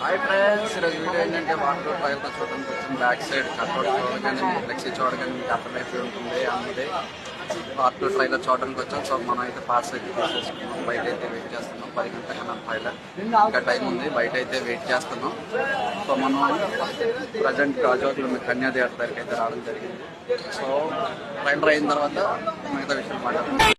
Hi friends ఈరోజు video ఏంటంటే water ట్రైల్తో చూడడానికి వచ్చింది బ్యాక్ సైడ్ కట్అవుట్ చూడగానే ఫ్లెక్సీ చూడగానే మీకు అర్థమైపోయి ఉంటుంది అన్నది పార్ట్ టూ ట్రైలర్ చూడడానికి వచ్చాం. సో మనం అయితే పార్ట్స్ అయితే తీసేసుకున్నాం. బయట అయితే వెయిట్ చేస్తున్నాం. పది గంటల కన్నా ట్రైలర్ ఇంకా టైం ఉంది. బయట అయితే వెయిట్ చేస్తున్నాం. సో మనం ప్రజెంట్ రాజోట్లో మీ కన్యాదేవత దగ్గరికి అయితే రావడం జరిగింది. సో ట్రైలర్ అయిన తర్వాత మిగతా విషయం మాట్లాడుతున్నాం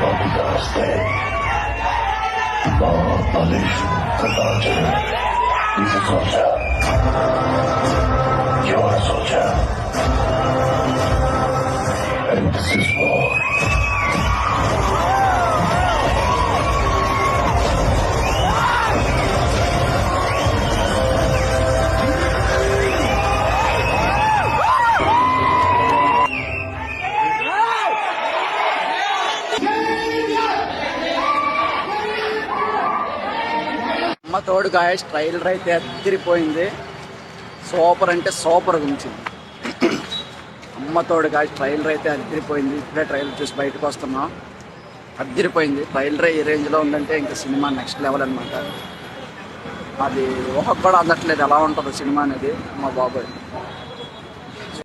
Bhagavate, Mahapalishu Kadata, Lisa Socha, Yora Socha, and this is what అమ్మ తోడు గాయస్ ట్రైలర్ అయితే ఎత్తిరిపోయింది సూపర్ అంటే సూపర్ ఉంచింది అమ్మ తోడు గాయస్ ట్రైలర్ అయితే అదిరిపోయింది ఇప్పుడే ట్రైలర్ చూసి బయటకు వస్తున్నాం. అదిరిపోయింది ట్రైలర్ ఈ రేంజ్లో ఉందంటే ఇంకా సినిమా నెక్స్ట్ లెవెల్ అనమాట అది ఊహకు కూడా అందట్లేదు. ఎలా ఉంటుందో సినిమా అనేది మా బాబాయ్.